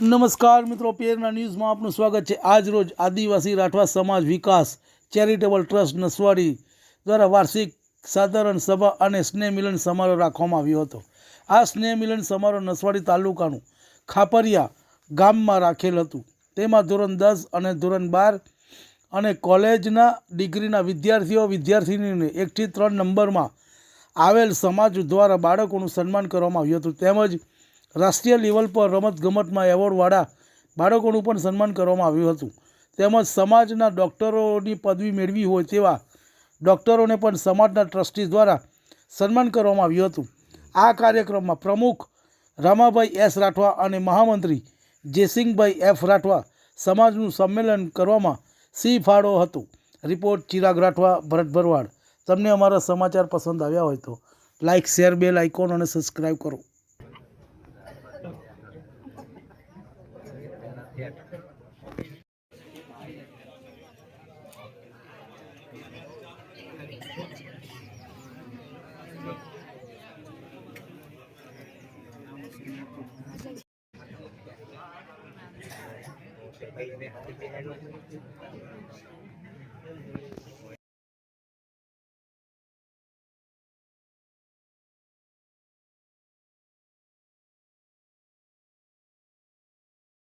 નમસ્કાર મિત્રો પેરના ન્યૂઝમાં આપનું સ્વાગત છે. આજ રોજ આદિવાસી રાઠવા સમાજ વિકાસ ચેરિટેબલ ટ્રસ્ટ નસવાડી દ્વારા વાર્ષિક સાધારણ સભા અને સ્નેહ મિલન સમારોહ રાખવામાં આવ્યો હતો. આ સ્નેહ મિલન સમારોહ નસવાડી તાલુકાનું ખાપરિયા ગામમાં રાખેલ હતું. તેમાં ધોરણ દસ અને ધોરણ બાર અને કોલેજના ડિગ્રીના વિદ્યાર્થીઓ, વિદ્યાર્થિનીઓને એકથી ત્રણ નંબરમાં આવેલ સમાજ દ્વારા બાળકોનું સન્માન કરવામાં આવ્યું હતું. તેમજ રાષ્ટ્રીય લેવલ પર રમતગમતમાં એવોર્ડવાળા બાળકોનું પણ સન્માન કરવામાં આવ્યું હતું. તેમજ સમાજના ડૉક્ટરોની પદવી મેળવી હોય તેવા ડૉક્ટરોને પણ સમાજના ટ્રસ્ટી દ્વારા સન્માન કરવામાં આવ્યું હતું. આ કાર્યક્રમમાં પ્રમુખ રામાભાઈ એસ રાઠવા અને મહામંત્રી જયસિંહભાઈ એફ રાઠવા સમાજનું સંમેલન કરવામાં સી ફાળો હતો. રિપોર્ટ ચિરાગ રાઠવા, ભરત ભરવાડ. તમને અમારા સમાચાર પસંદ આવ્યા હોય તો લાઇક શેર, બેલ આઇકોન અને સબસ્ક્રાઈબ કરો. Thank you.